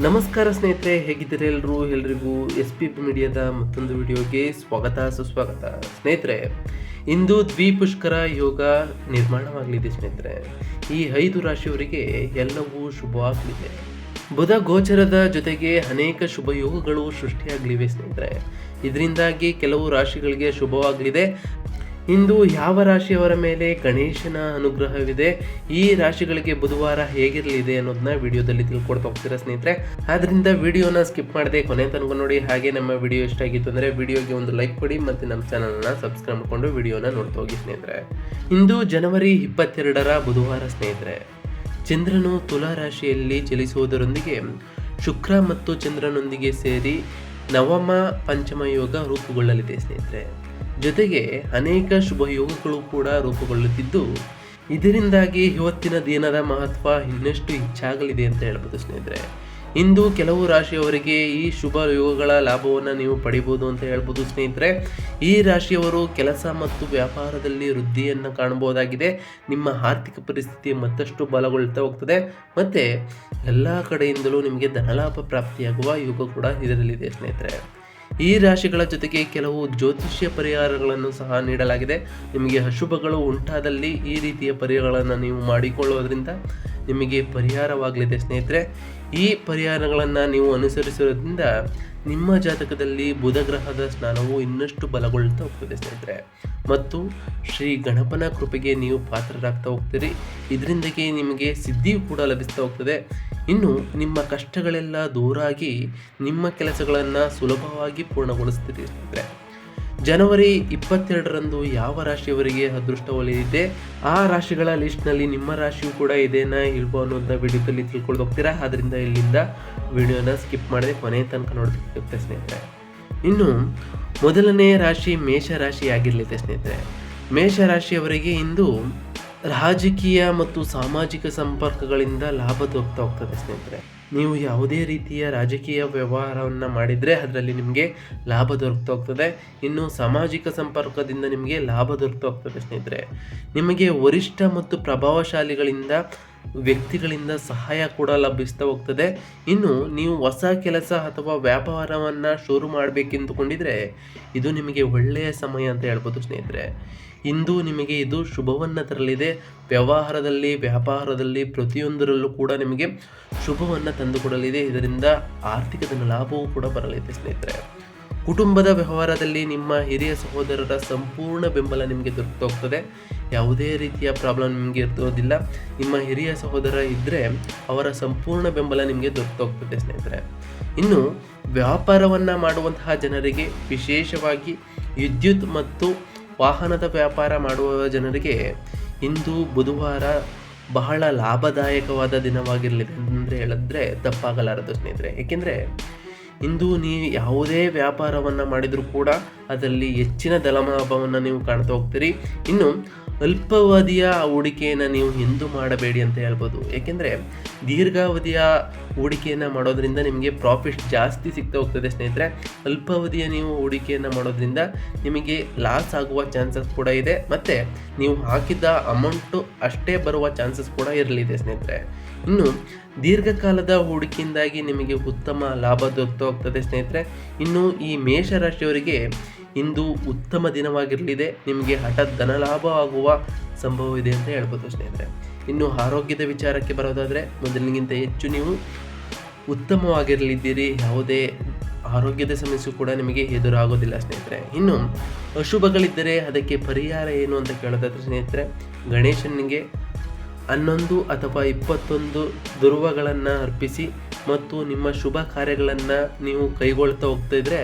ನಮಸ್ಕಾರ ಸ್ನೇಹಿತರೆ, ಹೇಗಿದ್ದೀರಿ ಎಲ್ಲರೂ ಎಲ್ರಿಗೂ ಎಸ್ ಪಿ ಮೀಡಿಯಾದ ಮತ್ತೊಂದು ವಿಡಿಯೋಗೆ ಸ್ವಾಗತ, ಸುಸ್ವಾಗತ. ಸ್ನೇಹಿತರೆ, ಇಂದು ದ್ವಿಪುಷ್ಕರ ಯೋಗ ನಿರ್ಮಾಣವಾಗಲಿದೆ ಸ್ನೇಹಿತರೆ. ಈ ಐದು ರಾಶಿಯವರಿಗೆ ಎಲ್ಲವೂ ಶುಭವಾಗಲಿದೆ. ಬುಧ ಗೋಚರದ ಜೊತೆಗೆ ಅನೇಕ ಶುಭ ಯೋಗಗಳು ಸೃಷ್ಟಿಯಾಗಲಿವೆ ಸ್ನೇಹಿತರೆ. ಇದರಿಂದಾಗಿ ಕೆಲವು ರಾಶಿಗಳಿಗೆ ಶುಭವಾಗಲಿದೆ. ಇಂದು ಯಾವ ರಾಶಿಯವರ ಮೇಲೆ ಗಣೇಶನ ಅನುಗ್ರಹವಿದೆ? ಈ ರಾಶಿಗಳಿಗೆ ಬುಧವಾರ ಹೇಗಿರಲಿದೆ ಅನ್ನೋದನ್ನ ವಿಡಿಯೋದಲ್ಲಿ ತಿಳ್ಕೊಡ್ತಾ ಹೋಗ್ತೀರಾ ಸ್ನೇಹಿತರೆ? ಆದ್ರಿಂದ ವಿಡಿಯೋನ ಸ್ಕಿಪ್ ಮಾಡದೆ ಕೊನೆ ತನಕ ನೋಡಿ ಹಾಗೆ ನಮ್ಮ ವಿಡಿಯೋ ಇಷ್ಟ ಆಗಿತ್ತು ಅಂದರೆ ವಿಡಿಯೋಗೆ ಒಂದು ಲೈಕ್ ಕೊಡಿ ಮತ್ತು ನಮ್ಮ ಚಾನಲ್ನ ಸಬ್ಸ್ಕ್ರೈಬ್ ಮಾಡಿಕೊಂಡು ವಿಡಿಯೋನ ನೋಡ್ತಾ ಹೋಗಿ ಸ್ನೇಹಿತರೆ. ಇಂದು ಜನವರಿ ಇಪ್ಪತ್ತೆರಡರ ಬುಧವಾರ ಸ್ನೇಹಿತರೆ. ಚಂದ್ರನು ತುಲಾ ರಾಶಿಯಲ್ಲಿ ಚಲಿಸುವುದರೊಂದಿಗೆ ಶುಕ್ರ ಮತ್ತು ಚಂದ್ರನೊಂದಿಗೆ ಸೇರಿ ನವಮ, ಪಂಚಮ ಯೋಗ ರೂಪುಗೊಳ್ಳಲಿದೆ ಸ್ನೇಹಿತರೆ. ಜೊತೆಗೆ ಅನೇಕ ಶುಭ ಯೋಗಗಳು ಕೂಡ ರೂಪುಗೊಳ್ಳುತ್ತಿದ್ದು, ಇದರಿಂದಾಗಿ ಇವತ್ತಿನ ದಿನದ ಮಹತ್ವ ಇನ್ನಷ್ಟು ಹೆಚ್ಚಾಗಲಿದೆ ಅಂತ ಹೇಳ್ಬೋದು ಸ್ನೇಹಿತರೆ. ಇಂದು ಕೆಲವು ರಾಶಿಯವರಿಗೆ ಈ ಶುಭ ಯೋಗಗಳ ಲಾಭವನ್ನು ನೀವು ಪಡಿಬೋದು ಅಂತ ಹೇಳ್ಬೋದು ಸ್ನೇಹಿತರೆ. ಈ ರಾಶಿಯವರು ಕೆಲಸ ಮತ್ತು ವ್ಯಾಪಾರದಲ್ಲಿ ವೃದ್ಧಿಯನ್ನು ಕಾಣಬಹುದಾಗಿದೆ. ನಿಮ್ಮ ಆರ್ಥಿಕ ಪರಿಸ್ಥಿತಿ ಮತ್ತಷ್ಟು ಬಲಗೊಳ್ತಾ ಹೋಗ್ತದೆ. ಮತ್ತು, ಎಲ್ಲ ಕಡೆಯಿಂದಲೂ ನಿಮಗೆ ಧನಲಾಭ ಪ್ರಾಪ್ತಿಯಾಗುವ ಯೋಗ ಕೂಡ ಇದರಲ್ಲಿದೆ ಸ್ನೇಹಿತರೆ. ಈ ರಾಶಿಗಳ ಜೊತೆಗೆ ಕೆಲವು ಜ್ಯೋತಿಷ್ಯ ಪರಿಹಾರಗಳನ್ನು ಸಹ ನೀಡಲಾಗಿದೆ. ನಿಮಗೆ ಅಶುಭಗಳು ಉಂಟಾದಲ್ಲಿ ಈ ರೀತಿಯ ಪರಿಹಾರಗಳನ್ನು ನೀವು ಮಾಡಿಕೊಳ್ಳೋದ್ರಿಂದ ನಿಮಗೆ ಪರಿಹಾರವಾಗಲಿದೆ ಸ್ನೇಹಿತರೆ. ಈ ಪರಿಹಾರಗಳನ್ನು ನೀವು ಅನುಸರಿಸೋದ್ರಿಂದ ನಿಮ್ಮ ಜಾತಕದಲ್ಲಿ ಬುಧ ಗ್ರಹದ ಸ್ನಾನವು ಇನ್ನಷ್ಟು ಬಲಗೊಳ್ತಾ ಹೋಗ್ತದೆ ಸ್ನೇಹಿತರೆ. ಮತ್ತು ಶ್ರೀ ಗಣಪನ ಕೃಪೆಗೆ ನೀವು ಪಾತ್ರರಾಗ್ತಾ ಹೋಗ್ತೀರಿ. ಇದರಿಂದಾಗಿ ನಿಮಗೆ ಸಿದ್ಧಿಯು ಕೂಡ ಲಭಿಸ್ತಾ ಹೋಗ್ತದೆ. ಇನ್ನು ನಿಮ್ಮ ಕಷ್ಟಗಳೆಲ್ಲ ದೂರಾಗಿ ನಿಮ್ಮ ಕೆಲಸಗಳನ್ನು ಸುಲಭವಾಗಿ ಪೂರ್ಣಗೊಳಿಸ್ತೀರಿ ಸ್ನೇಹಿತರೆ ಜನವರಿ ಇಪ್ಪತ್ತೆರಡರಂದು ಯಾವ ರಾಶಿಯವರಿಗೆ ಅದೃಷ್ಟ ಒಲಿದಿದೆ ಆ ರಾಶಿಗಳ ಲಿಸ್ಟ್ನಲ್ಲಿ ನಿಮ್ಮ ರಾಶಿಯು ಕೂಡ ಇದೇನಾ ಇಲ್ವೋ ಅನ್ನೋದನ್ನ ವಿಡಿಯೋದಲ್ಲಿ ತಿಳ್ಕೊಂಡು ಹೋಗ್ತೀರಾ? ಆದ್ದರಿಂದ ಇಲ್ಲಿಂದ ವಿಡಿಯೋನ ಸ್ಕಿಪ್ ಮಾಡದೆ ಕೊನೆ ತನಕ ನೋಡೋದಕ್ಕೆ ಸ್ನೇಹಿತರೆ. ಇನ್ನು ಮೊದಲನೇ ರಾಶಿ ಮೇಷ ರಾಶಿಯಾಗಿರಲಿದೆ ಸ್ನೇಹಿತರೆ. ಮೇಷ ರಾಶಿಯವರಿಗೆ ಇಂದು ರಾಜಕೀಯ ಮತ್ತು ಸಾಮಾಜಿಕ ಸಂಪರ್ಕಗಳಿಂದ ಲಾಭ ದೊರಕ್ತಾ ಹೋಗ್ತದೆ ಸ್ನೇಹಿತರೆ. ನೀವು ಯಾವುದೇ ರೀತಿಯ ರಾಜಕೀಯ ವ್ಯವಹಾರವನ್ನು ಮಾಡಿದರೆ ಅದರಲ್ಲಿ ನಿಮಗೆ ಲಾಭ ದೊರಕ್ತಾ ಹೋಗ್ತದೆ. ಇನ್ನು ಸಾಮಾಜಿಕ ಸಂಪರ್ಕದಿಂದ ನಿಮಗೆ ಲಾಭ ದೊರಕ್ತಾ ಹೋಗ್ತದೆ ಸ್ನೇಹಿತರೆ. ನಿಮಗೆ ವರಿಷ್ಠ ಮತ್ತು ಪ್ರಭಾವಶಾಲಿಗಳಿಂದ, ವ್ಯಕ್ತಿಗಳಿಂದ ಸಹಾಯ ಕೂಡ ಲಭಿಸ್ತಾ ಹೋಗ್ತದೆ. ಇನ್ನು ನೀವು ಹೊಸ ಕೆಲಸ ಅಥವಾ ವ್ಯಾಪಾರವನ್ನು ಶುರು ಮಾಡಬೇಕೆಂದುಕೊಂಡಿದ್ರೆ, ಇದು ನಿಮಗೆ ಒಳ್ಳೆಯ ಸಮಯ ಅಂತ ಹೇಳ್ಬೋದು ಸ್ನೇಹಿತರೆ. ಇಂದು ನಿಮಗೆ ಇದು ಶುಭವನ್ನು ತರಲಿದೆ. ವ್ಯವಹಾರದಲ್ಲಿ, ವ್ಯಾಪಾರದಲ್ಲಿ ಪ್ರತಿಯೊಂದರಲ್ಲೂ ಕೂಡ ನಿಮಗೆ ಶುಭವನ್ನು ತಂದುಕೊಡಲಿದೆ. ಇದರಿಂದ ಆರ್ಥಿಕದ ಲಾಭವೂ ಕೂಡ ಬರಲಿದೆ ಸ್ನೇಹಿತರೆ. ಕುಟುಂಬದ ವ್ಯವಹಾರದಲ್ಲಿ ನಿಮ್ಮ ಹಿರಿಯ ಸಹೋದರರ ಸಂಪೂರ್ಣ ಬೆಂಬಲ ನಿಮಗೆ ದೊರಕ್ತಾ ಹೋಗ್ತದೆ ಯಾವುದೇ ರೀತಿಯ ಪ್ರಾಬ್ಲಮ್ ನಿಮಗೆ ಇರ್ತೋದಿಲ್ಲ ನಿಮ್ಮ ಹಿರಿಯ ಸಹೋದರ ಇದ್ದರೆ ಅವರ ಸಂಪೂರ್ಣ ಬೆಂಬಲ ನಿಮಗೆ ದೊರಕ್ತಾ ಹೋಗ್ತದೆ ಸ್ನೇಹಿತರೆ. ಇನ್ನು ವ್ಯಾಪಾರವನ್ನು ಮಾಡುವಂತಹ ಜನರಿಗೆ ವಿಶೇಷವಾಗಿ ವಿದ್ಯುತ್ ಮತ್ತು ವಾಹನದ ವ್ಯಾಪಾರ ಮಾಡುವ ಜನರಿಗೆ ಇಂದು ಬುಧವಾರ ಬಹಳ ಲಾಭದಾಯಕವಾದ ದಿನವಾಗಿರಲಿದೆ ಅಂದರೆ ಹೇಳಿದ್ರೆ ತಪ್ಪಾಗಲಾರದು ಸ್ನೇಹಿತರೆ. ಏಕೆಂದರೆ ಇಂದು ನೀವು ಯಾವುದೇ ವ್ಯಾಪಾರವನ್ನು ಮಾಡಿದರೂ ಕೂಡ ಅದರಲ್ಲಿ ಹೆಚ್ಚಿನ ಧನಲಾಭವನ್ನು ನೀವು ಕಾಣ್ತಾ ಹೋಗ್ತೀರಿ. ಇನ್ನು ಅಲ್ಪಾವಧಿಯ ಹೂಡಿಕೆಯನ್ನು ನೀವು ಎಂದೂ ಮಾಡಬೇಡಿ ಅಂತ ಹೇಳ್ಬೋದು. ಏಕೆಂದರೆ ದೀರ್ಘಾವಧಿಯ ಹೂಡಿಕೆಯನ್ನು ಮಾಡೋದ್ರಿಂದ ನಿಮಗೆ ಪ್ರಾಫಿಟ್ ಜಾಸ್ತಿ ಸಿಗ್ತಾ ಹೋಗ್ತದೆ ಸ್ನೇಹಿತರೆ. ಅಲ್ಪಾವಧಿಯ ನೀವು ಹೂಡಿಕೆಯನ್ನು ಮಾಡೋದ್ರಿಂದ ನಿಮಗೆ ಲಾಸ್ ಆಗುವ ಚಾನ್ಸಸ್ ಕೂಡ ಇದೆ. ಮತ್ತು ನೀವು ಹಾಕಿದ್ದ ಅಮೌಂಟು ಅಷ್ಟೇ ಬರುವ ಚಾನ್ಸಸ್ ಕೂಡ ಇರಲಿದೆ ಸ್ನೇಹಿತರೆ. ಇನ್ನು ದೀರ್ಘಕಾಲದ ಹೂಡಿಕೆಯಿಂದಾಗಿ ನಿಮಗೆ ಉತ್ತಮ ಲಾಭ ದೊರಕ್ತಾ ಹೋಗ್ತದೆ ಸ್ನೇಹಿತರೆ. ಇನ್ನು ಈ ಮೇಷರಾಶಿಯವರಿಗೆ ಇಂದು ಉತ್ತಮ ದಿನವಾಗಿರಲಿದೆ. ನಿಮಗೆ ಹಠಾತ್ ಧನಲಾಭ ಆಗುವ ಸಂಭವ ಇದೆ ಅಂತ ಹೇಳ್ಬೋದು ಸ್ನೇಹಿತರೆ ಇನ್ನು ಆರೋಗ್ಯದ ವಿಚಾರಕ್ಕೆ ಬರೋದಾದರೆ, ಮೊದಲಿಗಿಂತ ಹೆಚ್ಚು ನೀವು ಉತ್ತಮವಾಗಿರಲಿದ್ದೀರಿ. ಯಾವುದೇ ಆರೋಗ್ಯದ ಸಮಸ್ಯೆ ಕೂಡ ನಿಮಗೆ ಎದುರಾಗೋದಿಲ್ಲ ಸ್ನೇಹಿತರೆ ಇನ್ನು ಅಶುಭಗಳಿದ್ದರೆ ಅದಕ್ಕೆ ಪರಿಹಾರ ಏನು ಅಂತ ಕೇಳೋದಾದ್ರೆ ಸ್ನೇಹಿತರೆ, ಗಣೇಶನಿಗೆ ಹನ್ನೊಂದು ಅಥವಾ ಇಪ್ಪತ್ತೊಂದು ಧ್ರುವಗಳನ್ನು ಅರ್ಪಿಸಿ ಮತ್ತು ನಿಮ್ಮ ಶುಭ ಕಾರ್ಯಗಳನ್ನು ನೀವು ಕೈಗೊಳ್ತಾ ಹೋಗ್ತಾ ಇದ್ರೆ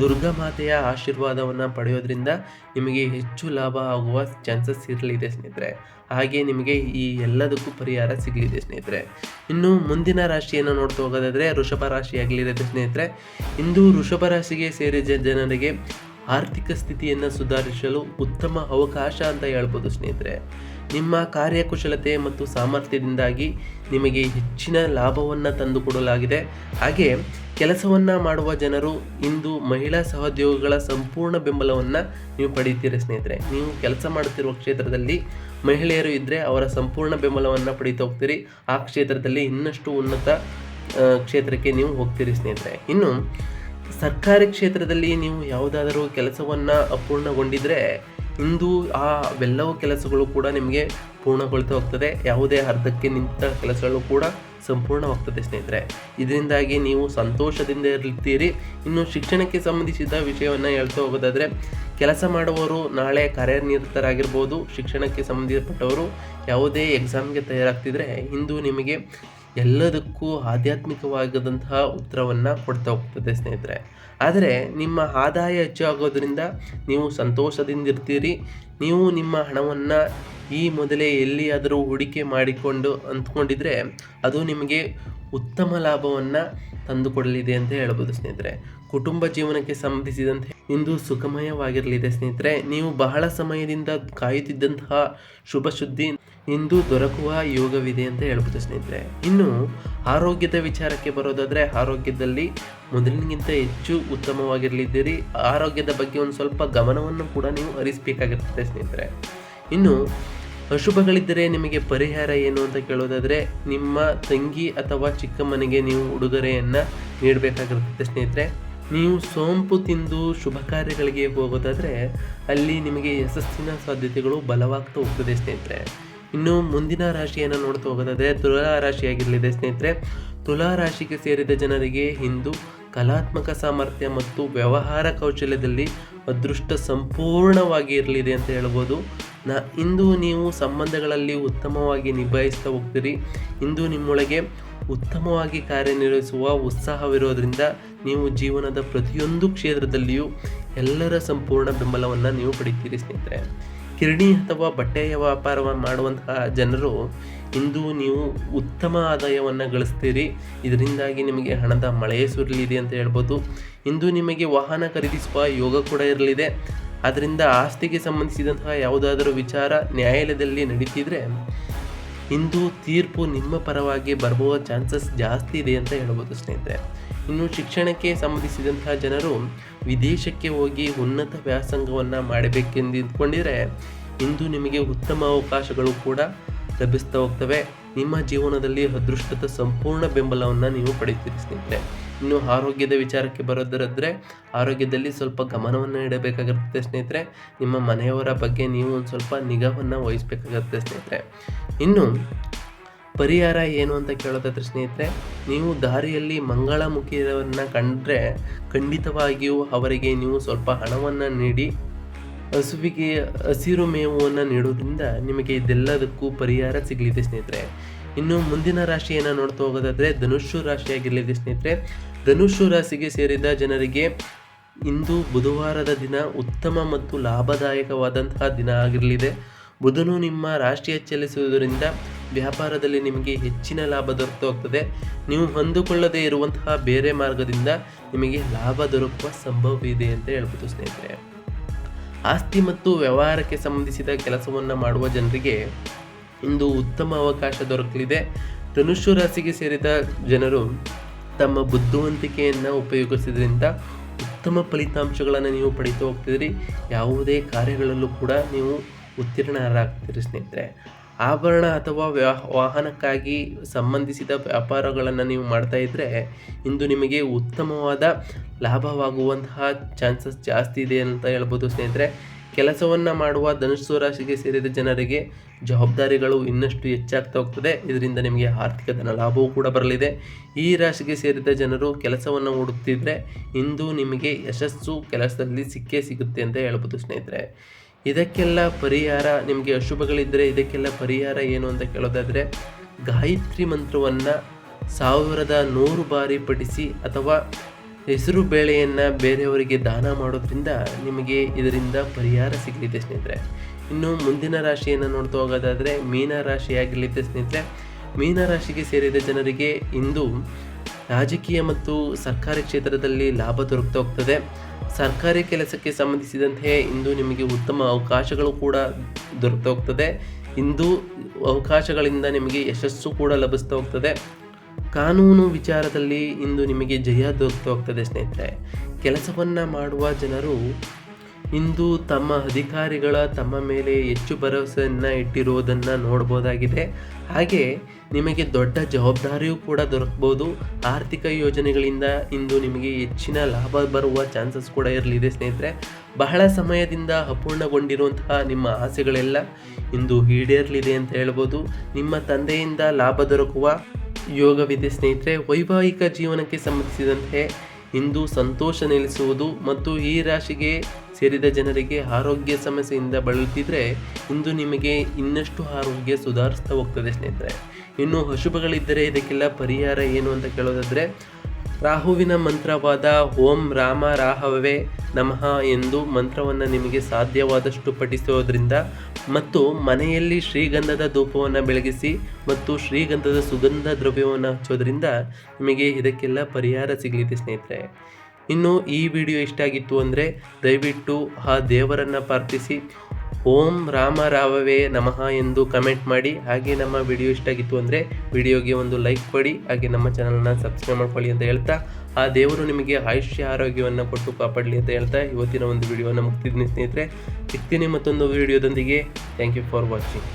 ದುರ್ಗಾ ಮಾತೆಯ ಆಶೀರ್ವಾದವನ್ನು ಪಡೆಯೋದ್ರಿಂದ ನಿಮಗೆ ಹೆಚ್ಚು ಲಾಭ ಆಗುವ ಚಾನ್ಸಸ್ ಇರಲಿದೆ ಸ್ನೇಹಿತರೆ. ಹಾಗೆ ನಿಮಗೆ ಈ ಎಲ್ಲದಕ್ಕೂ ಪರಿಹಾರ ಸಿಗಲಿದೆ ಸ್ನೇಹಿತರೆ. ಇನ್ನು ಮುಂದಿನ ರಾಶಿಯನ್ನು ನೋಡ್ತಾ ಹೋಗೋದಾದರೆ ಋಷಭ ರಾಶಿ ಆಗಲಿದೆ ಸ್ನೇಹಿತರೆ. ಇಂದು ಋಷಭ ರಾಶಿಗೆ ಸೇರಿದ ಜನರಿಗೆ ಆರ್ಥಿಕ ಸ್ಥಿತಿಯನ್ನು ಸುಧಾರಿಸಲು ಉತ್ತಮ ಅವಕಾಶ ಅಂತ ಹೇಳ್ಬೋದು ಸ್ನೇಹಿತರೆ. ನಿಮ್ಮ ಕಾರ್ಯಕುಶಲತೆ ಮತ್ತು ಸಾಮರ್ಥ್ಯದಿಂದಾಗಿ ನಿಮಗೆ ಹೆಚ್ಚಿನ ಲಾಭವನ್ನು ತಂದುಕೊಡಲಾಗಿದೆ ಹಾಗೆ ಕೆಲಸವನ್ನು ಮಾಡುವ ಜನರು ಇಂದು ಮಹಿಳಾ ಸಹೋದ್ಯೋಗಿಗಳ ಸಂಪೂರ್ಣ ಬೆಂಬಲವನ್ನು ನೀವು ಪಡೆಯುತ್ತೀರಿ ಸ್ನೇಹಿತರೆ. ನೀವು ಕೆಲಸ ಮಾಡುತ್ತಿರುವ ಕ್ಷೇತ್ರದಲ್ಲಿ ಮಹಿಳೆಯರು ಇದ್ದರೆ ಅವರ ಸಂಪೂರ್ಣ ಬೆಂಬಲವನ್ನು ಪಡೀತಾ ಹೋಗ್ತೀರಿ. ಆ ಕ್ಷೇತ್ರದಲ್ಲಿ ಇನ್ನಷ್ಟು ಉನ್ನತ ಕ್ಷೇತ್ರಕ್ಕೆ ನೀವು ಹೋಗ್ತೀರಿ ಸ್ನೇಹಿತರೆ. ಇನ್ನು ಸರ್ಕಾರಿ ಕ್ಷೇತ್ರದಲ್ಲಿ ನೀವು ಯಾವುದಾದರೂ ಕೆಲಸವನ್ನು ಅಪೂರ್ಣಗೊಂಡಿದ್ರೆ ಇಂದು ಆ ಅವೆಲ್ಲವೂ ಕೆಲಸಗಳು ಕೂಡ ನಿಮಗೆ ಪೂರ್ಣಗೊಳ್ತಾ ಹೋಗ್ತದೆ. ಯಾವುದೇ ಅರ್ಧಕ್ಕೆ ನಿಂತ ಕೆಲಸಗಳು ಕೂಡ ಸಂಪೂರ್ಣವಾಗ್ತದೆ ಸ್ನೇಹಿತರೆ. ಇದರಿಂದಾಗಿ ನೀವು ಸಂತೋಷದಿಂದ ಇರ್ತೀರಿ. ಇನ್ನು ಶಿಕ್ಷಣಕ್ಕೆ ಸಂಬಂಧಿಸಿದ ವಿಷಯವನ್ನು ಹೇಳ್ತಾ ಹೋಗೋದಾದರೆ, ಕೆಲಸ ಮಾಡುವವರು ನಾಳೆ ಕಾರ್ಯನಿರತರಾಗಿರ್ಬೋದು. ಶಿಕ್ಷಣಕ್ಕೆ ಸಂಬಂಧಪಟ್ಟವರು ಯಾವುದೇ ಎಕ್ಸಾಮ್ಗೆ ತಯಾರಾಗ್ತಿದ್ರೆ ಇಂದು ನಿಮಗೆ ಎಲ್ಲದಕ್ಕೂ ಆಧ್ಯಾತ್ಮಿಕವಾದಂತಹ ಉತ್ತರವನ್ನು ಕೊಡ್ತಾ ಹೋಗ್ತದೆ ಸ್ನೇಹಿತರೆ. ಆದರೆ ನಿಮ್ಮ ಆದಾಯ ಹೆಚ್ಚಾಗೋದ್ರಿಂದ ನೀವು ಸಂತೋಷದಿಂದ ಇರ್ತೀರಿ ನೀವು ನಿಮ್ಮ ಹಣವನ್ನು ಈ ಮೊದಲೇ ಎಲ್ಲಿಯಾದರೂ ಹೂಡಿಕೆ ಮಾಡಿಕೊಂಡು ಅಂದ್ಕೊಂಡಿದ್ರೆ ಅದು ನಿಮಗೆ ಉತ್ತಮ ಲಾಭವನ್ನು ತಂದುಕೊಡಲಿದೆ ಅಂತ ಹೇಳ್ಬೋದು ಸ್ನೇಹಿತರೆ. ಕುಟುಂಬ ಜೀವನಕ್ಕೆ ಸಂಬಂಧಿಸಿದಂತೆ ಇಂದು ಸುಖಮಯವಾಗಿರಲಿದೆ ಸ್ನೇಹಿತರೆ. ನೀವು ಬಹಳ ಸಮಯದಿಂದ ಕಾಯುತ್ತಿದ್ದಂತಹ ಶುಭ ಸುದ್ದಿ ಇಂದು ದೊರಕುವ ಯೋಗವಿದೆ ಅಂತ ಹೇಳ್ಬೋದು ಸ್ನೇಹಿತರೆ. ಇನ್ನು ಆರೋಗ್ಯದ ವಿಚಾರಕ್ಕೆ ಬರೋದಾದರೆ ಆರೋಗ್ಯದಲ್ಲಿ ಮೊದಲಿಗಿಂತ ಹೆಚ್ಚು ಉತ್ತಮವಾಗಿರಲಿದ್ದೀರಿ. ಆರೋಗ್ಯದ ಬಗ್ಗೆ ಒಂದು ಸ್ವಲ್ಪ ಗಮನವನ್ನು ಕೂಡ ನೀವು ಹರಿಸಬೇಕಾಗಿರ್ತದೆ ಸ್ನೇಹಿತರೆ. ಇನ್ನು ಅಶುಭಗಳಿದ್ದರೆ ನಿಮಗೆ ಪರಿಹಾರ ಏನು ಅಂತ ಕೇಳೋದಾದರೆ ನಿಮ್ಮ ತಂಗಿ ಅಥವಾ ಚಿಕ್ಕಮ್ಮನಿಗೆ ನೀವು ಉಡುಗೊರೆಯನ್ನು ನೀಡಬೇಕಾಗಿರ್ತದೆ ಸ್ನೇಹಿತರೆ. ನೀವು ಸೋಂಪು ತಿಂದು ಶುಭ ಕಾರ್ಯಗಳಿಗೆ ಹೋಗೋದಾದರೆ ಅಲ್ಲಿ ನಿಮಗೆ ಯಶಸ್ಸಿನ ಸಾಧ್ಯತೆಗಳು ಬಲವಾಗ್ತಾ ಹೋಗ್ತದೆ ಸ್ನೇಹಿತರೆ. ಇನ್ನು ಮುಂದಿನ ರಾಶಿಯನ್ನು ನೋಡ್ತಾ ಹೋಗೋದಾದರೆ ತುಲಾ ರಾಶಿಯಾಗಿರಲಿದೆ ಸ್ನೇಹಿತರೆ. ತುಲಾ ರಾಶಿಗೆ ಸೇರಿದ ಜನರಿಗೆ ಇಂದು ಕಲಾತ್ಮಕ ಸಾಮರ್ಥ್ಯ ಮತ್ತು ವ್ಯವಹಾರ ಕೌಶಲ್ಯದಲ್ಲಿ ಅದೃಷ್ಟ ಸಂಪೂರ್ಣವಾಗಿ ಇರಲಿದೆ ಅಂತ ಹೇಳ್ಬೋದು. ನ, ಇಂದು ನೀವು ಸಂಬಂಧಗಳಲ್ಲಿ ಉತ್ತಮವಾಗಿ ನಿಭಾಯಿಸ್ತಾ ಹೋಗ್ತೀರಿ. ಇಂದು ನಿಮ್ಮೊಳಗೆ ಉತ್ತಮವಾಗಿ ಕಾರ್ಯನಿರ್ವಹಿಸುವ ಉತ್ಸಾಹವಿರೋದ್ರಿಂದ ನೀವು ಜೀವನದ ಪ್ರತಿಯೊಂದು ಕ್ಷೇತ್ರದಲ್ಲಿಯೂ ಎಲ್ಲರ ಸಂಪೂರ್ಣ ಬೆಂಬಲವನ್ನು ನೀವು ಪಡಿತೀರಿ ಸ್ನೇಹಿತರೆ. ಕಿರಣಿ ಅಥವಾ ಬಟ್ಟೆಯ ವ್ಯಾಪಾರ ಮಾಡುವಂತಹ ಜನರು ಇಂದು ನೀವು ಉತ್ತಮ ಆದಾಯವನ್ನು ಗಳಿಸ್ತೀರಿ. ಇದರಿಂದಾಗಿ ನಿಮಗೆ ಹಣದ ಮಳೆಯೇ ಸುರಲಿದೆ ಅಂತ ಹೇಳ್ಬೋದು. ಇಂದು ನಿಮಗೆ ವಾಹನ ಖರೀದಿಸುವ ಯೋಗ ಕೂಡ ಇರಲಿದೆ. ಅದರಿಂದ ಆಸ್ತಿಗೆ ಸಂಬಂಧಿಸಿದಂತಹ ಯಾವುದಾದರೂ ವಿಚಾರ ನ್ಯಾಯಾಲಯದಲ್ಲಿ ನಡೀತಿದ್ರೆ ಇಂದು ತೀರ್ಪು ನಿಮ್ಮ ಪರವಾಗಿ ಬರುವ ಚಾನ್ಸಸ್ ಜಾಸ್ತಿ ಇದೆ ಅಂತ ಹೇಳ್ಬೋದು ಸ್ನೇಹಿತರೆ. ಇನ್ನು ಶಿಕ್ಷಣಕ್ಕೆ ಸಂಬಂಧಿಸಿದಂತಹ ಜನರು ವಿದೇಶಕ್ಕೆ ಹೋಗಿ ಉನ್ನತ ವ್ಯಾಸಂಗವನ್ನು ಮಾಡಬೇಕೆಂದು ಇದ್ಕೊಂಡಿದ್ರೆ ಇಂದು ನಿಮಗೆ ಉತ್ತಮ ಅವಕಾಶಗಳು ಕೂಡ ಲಭಿಸ್ತಾ ಹೋಗ್ತವೆ. ನಿಮ್ಮ ಜೀವನದಲ್ಲಿ ಅದೃಷ್ಟದ ಸಂಪೂರ್ಣ ಬೆಂಬಲವನ್ನು ನೀವು ಪಡೆಯುತ್ತೀರಿ ಸ್ನೇಹಿತರೆ. ಇನ್ನು ಆರೋಗ್ಯದ ವಿಚಾರಕ್ಕೆ ಬರೋದರಾದರೆ ಆರೋಗ್ಯದಲ್ಲಿ ಸ್ವಲ್ಪ ಗಮನವನ್ನು ಇಡಬೇಕಾಗಿರುತ್ತೆ ಸ್ನೇಹಿತರೆ. ನಿಮ್ಮ ಮನೆಯವರ ಬಗ್ಗೆ ನೀವು ಒಂದು ಸ್ವಲ್ಪ ನಿಗಾವನ್ನು ವಹಿಸಬೇಕಾಗುತ್ತೆ ಸ್ನೇಹಿತರೆ. ಇನ್ನು ಪರಿಹಾರ ಏನು ಅಂತ ಕೇಳೋದಾದ್ರೆ ಸ್ನೇಹಿತರೆ, ನೀವು ದಾರಿಯಲ್ಲಿ ಮಂಗಳಮುಖಿಯರನ್ನು ಕಂಡ್ರೆ ಖಂಡಿತವಾಗಿಯೂ ಅವರಿಗೆ ನೀವು ಸ್ವಲ್ಪ ಹಣವನ್ನು ನೀಡಿ, ಹಸುವಿಗೆ ಹಸಿರು ಮೇವನ್ನು ನೀಡೋದ್ರಿಂದ ನಿಮಗೆ ಇದೆಲ್ಲದಕ್ಕೂ ಪರಿಹಾರ ಸಿಗಲಿದೆ ಸ್ನೇಹಿತರೆ. ಇನ್ನು ಮುಂದಿನ ರಾಶಿಯನ್ನು ನೋಡ್ತಾ ಹೋಗೋದಾದರೆ ಧನುಷು ರಾಶಿಯಾಗಿರಲಿದೆ ಸ್ನೇಹಿತರೆ. ಧನುಷು ರಾಶಿಗೆ ಸೇರಿದ ಜನರಿಗೆ ಇಂದು ಬುಧವಾರದ ದಿನ ಉತ್ತಮ ಮತ್ತು ಲಾಭದಾಯಕವಾದಂತಹ ದಿನ ಆಗಿರಲಿದೆ. ಬುಧನು ನಿಮ್ಮ ರಾಶಿಯ ಚಲಿಸುವುದರಿಂದ ವ್ಯಾಪಾರದಲ್ಲಿ ನಿಮಗೆ ಹೆಚ್ಚಿನ ಲಾಭ ದೊರೆತು ಹೋಗ್ತದೆ ನೀವು ಹೊಂದಿಕೊಳ್ಳದೇ ಇರುವಂತಹ ಬೇರೆ ಮಾರ್ಗದಿಂದ ನಿಮಗೆ ಲಾಭ ದೊರಕುವ ಸಂಭವವಿದೆ ಅಂತ ಹೇಳ್ಬೋದು ಸ್ನೇಹಿತರೆ. ಆಸ್ತಿ ಮತ್ತು ವ್ಯವಹಾರಕ್ಕೆ ಸಂಬಂಧಿಸಿದ ಕೆಲಸವನ್ನು ಮಾಡುವ ಜನರಿಗೆ ಇಂದು ಉತ್ತಮ ಅವಕಾಶ ದೊರಕಲಿದೆ. ಧನುಷ್ಯ ರಾಶಿಗೆ ಸೇರಿದ ಜನರು ತಮ್ಮ ಬುದ್ಧಿವಂತಿಕೆಯನ್ನು ಉಪಯೋಗಿಸೋದ್ರಿಂದ ಉತ್ತಮ ಫಲಿತಾಂಶಗಳನ್ನು ನೀವು ಪಡಿತಾ ಹೋಗ್ತಿದ್ರಿ. ಯಾವುದೇ ಕಾರ್ಯಗಳಲ್ಲೂ ಕೂಡ ನೀವು ಉತ್ತೀರ್ಣರಾಗ್ತೀರಿ ಸ್ನೇಹಿತರೆ. ಆಭರಣ ಅಥವಾ ವಾಹನಕ್ಕಾಗಿ ಸಂಬಂಧಿಸಿದ ವ್ಯಾಪಾರಗಳನ್ನು ನೀವು ಮಾಡ್ತಾ ಇದ್ದರೆ ಇಂದು ನಿಮಗೆ ಉತ್ತಮವಾದ ಲಾಭವಾಗುವಂತಹ ಚಾನ್ಸಸ್ ಜಾಸ್ತಿ ಇದೆ ಅಂತ ಹೇಳ್ಬೋದು ಸ್ನೇಹಿತರೆ. ಕೆಲಸವನ್ನು ಮಾಡುವ ಧನುಸ್ಸು ರಾಶಿಗೆ ಸೇರಿದ ಜನರಿಗೆ ಜವಾಬ್ದಾರಿಗಳು ಇನ್ನಷ್ಟು ಹೆಚ್ಚಾಗ್ತಾ ಹೋಗ್ತದೆ. ಇದರಿಂದ ನಿಮಗೆ ಆರ್ಥಿಕ ಧನ ಲಾಭವೂ ಕೂಡ ಬರಲಿದೆ. ಈ ರಾಶಿಗೆ ಸೇರಿದ ಜನರು ಕೆಲಸವನ್ನು ಹುಡುಕ್ತಿದ್ರೆ ಇಂದು ನಿಮಗೆ ಯಶಸ್ಸು ಕೆಲಸದಲ್ಲಿ ಸಿಕ್ಕೇ ಸಿಗುತ್ತೆ ಅಂತ ಹೇಳ್ಬೋದು ಸ್ನೇಹಿತರೆ. ಇದಕ್ಕೆಲ್ಲ ಪರಿಹಾರ ನಿಮಗೆ ಅಶುಭಗಳಿದ್ದರೆ ಇದಕ್ಕೆಲ್ಲ ಪರಿಹಾರ ಏನು ಅಂತ ಕೇಳೋದಾದರೆ ಗಾಯತ್ರಿ ಮಂತ್ರವನ್ನು ಸಾವಿರದ ನೂರು ಬಾರಿ ಪಠಿಸಿ ಅಥವಾ ಹೆಸರು ಬೇಳೆಯನ್ನು ಬೇರೆಯವರಿಗೆ ದಾನ ಮಾಡೋದ್ರಿಂದ ನಿಮಗೆ ಇದರಿಂದ ಪರಿಹಾರ ಸಿಗಲಿದೆ ಸ್ನೇಹಿತರೆ. ಇನ್ನು ಮುಂದಿನ ರಾಶಿಯನ್ನು ನೋಡ್ತಾ ಹೋಗೋದಾದರೆ ಮೀನ ರಾಶಿಯಾಗಿರಲಿದೆ ಸ್ನೇಹಿತರೆ. ಮೀನ ರಾಶಿಗೆ ಸೇರಿದ ಜನರಿಗೆ ಇಂದು ರಾಜಕೀಯ ಮತ್ತು ಸರ್ಕಾರಿ ಕ್ಷೇತ್ರದಲ್ಲಿ ಲಾಭ ದೊರಕ್ತಾ ಹೋಗ್ತದೆ. ಸರ್ಕಾರಿ ಕೆಲಸಕ್ಕೆ ಸಂಬಂಧಿಸಿದಂತೆ ಇಂದು ನಿಮಗೆ ಉತ್ತಮ ಅವಕಾಶಗಳು ಕೂಡ ದೊರಕ್ತಾ ಹೋಗ್ತದೆ. ಇಂದು ಅವಕಾಶಗಳಿಂದ ನಿಮಗೆ ಯಶಸ್ಸು ಕೂಡ ಲಭಿಸ್ತಾ ಹೋಗ್ತದೆ. ಕಾನೂನು ವಿಚಾರದಲ್ಲಿ ಇಂದು ನಿಮಗೆ ಜಯ ದೊರಕ್ತಾ ಹೋಗ್ತದೆ ಸ್ನೇಹಿತರೆ. ಕೆಲಸವನ್ನು ಮಾಡುವ ಜನರು ಇಂದು ತಮ್ಮ ಅಧಿಕಾರಿಗಳ ತಮ್ಮ ಮೇಲೆ ಹೆಚ್ಚು ಭರವಸೆಯನ್ನು ಇಟ್ಟಿರುವುದನ್ನು ನೋಡ್ಬೋದಾಗಿದೆ. ಹಾಗೆ ನಿಮಗೆ ದೊಡ್ಡ ಜವಾಬ್ದಾರಿಯೂ ಕೂಡ ದೊರಕಬಹುದು ಆರ್ಥಿಕ ಯೋಜನೆಗಳಿಂದ ಇಂದು ನಿಮಗೆ ಹೆಚ್ಚಿನ ಲಾಭ ಬರುವ ಚಾನ್ಸಸ್ ಕೂಡ ಇರಲಿದೆ ಸ್ನೇಹಿತರೆ. ಬಹಳ ಸಮಯದಿಂದ ಅಪೂರ್ಣಗೊಂಡಿರುವಂತಹ ನಿಮ್ಮ ಆಸೆಗಳೆಲ್ಲ ಇಂದು ಈಡೇರಲಿದೆ ಅಂತ ಹೇಳ್ಬೋದು. ನಿಮ್ಮ ತಂದೆಯಿಂದ ಲಾಭ ದೊರಕುವ ಯೋಗವಿದೆ ಸ್ನೇಹಿತರೆ. ವೈವಾಹಿಕ ಜೀವನಕ್ಕೆ ಸಂಬಂಧಿಸಿದಂತೆ ಇಂದು ಸಂತೋಷ ನೆಲೆಸುವುದು ಮತ್ತು ಈ ರಾಶಿಗೆ ಸೇರಿದ ಜನರಿಗೆ ಆರೋಗ್ಯ ಸಮಸ್ಯೆಯಿಂದ ಬಳಲುತ್ತಿದ್ದರೆ ಇಂದು ನಿಮಗೆ ಇನ್ನಷ್ಟು ಆರೋಗ್ಯ ಸುಧಾರಿಸ್ತಾ ಹೋಗ್ತದೆ ಸ್ನೇಹಿತರೆ. ಇನ್ನು ಅಶುಭಗಳಿದ್ದರೆ ಇದಕ್ಕೆಲ್ಲ ಪರಿಹಾರ ಏನು ಅಂತ ಕೇಳೋದಾದರೆ, ರಾಹುವಿನ ಮಂತ್ರವಾದ ಓಂ ರಾಮ ರಾಹವೇ ನಮಃ ಎಂದು ಮಂತ್ರವನ್ನು ನಿಮಗೆ ಸಾಧ್ಯವಾದಷ್ಟು ಪಠಿಸೋದ್ರಿಂದ ಮತ್ತು ಮನೆಯಲ್ಲಿ ಶ್ರೀಗಂಧದ ಧೂಪವನ್ನು ಬೆಳಗಿಸಿ ಮತ್ತು ಶ್ರೀಗಂಧದ ಸುಗಂಧ ದ್ರವ್ಯವನ್ನು ಹಚ್ಚೋದ್ರಿಂದ ನಿಮಗೆ ಇದಕ್ಕೆಲ್ಲ ಪರಿಹಾರ ಸಿಗಲಿದೆ ಸ್ನೇಹಿತರೆ. ಇನ್ನು ಈ ವಿಡಿಯೋ ಇಷ್ಟ ಆಗಿತ್ತು ಅಂದರೆ ದಯವಿಟ್ಟು ಆ ದೇವರನ್ನು ಪ್ರಾರ್ಥಿಸಿ. ಓಂ ರಾಮ ರಾವವೇ ನಮಃ ಎಂದು ಕಮೆಂಟ್ ಮಾಡಿ. ಹಾಗೆ ನಮ್ಮ ವಿಡಿಯೋ ಇಷ್ಟ ಆಗಿತ್ತು ಅಂದರೆ ವಿಡಿಯೋಗೆ ಒಂದು ಲೈಕ್ ಕೊಡಿ. ಹಾಗೆ ನಮ್ಮ ಚಾನಲ್ನ ಸಬ್ಸ್ಕ್ರೈಬ್ ಮಾಡ್ಕೊಳ್ಳಿ ಅಂತ ಹೇಳ್ತಾ, ಆ ದೇವರು ನಿಮಗೆ ಆಯುಷ್ಯ ಆರೋಗ್ಯವನ್ನು ಕೊಟ್ಟು ಕಾಪಾಡಲಿ ಅಂತ ಹೇಳ್ತಾ, ಇವತ್ತಿನ ಒಂದು ವಿಡಿಯೋನ ಮುಗ್ತಿದ್ದೀನಿ ಸ್ನೇಹಿತರೆ. ಸಿಗ್ತೀನಿ ಮತ್ತೊಂದು ವಿಡಿಯೋದೊಂದಿಗೆ. Thank you for watching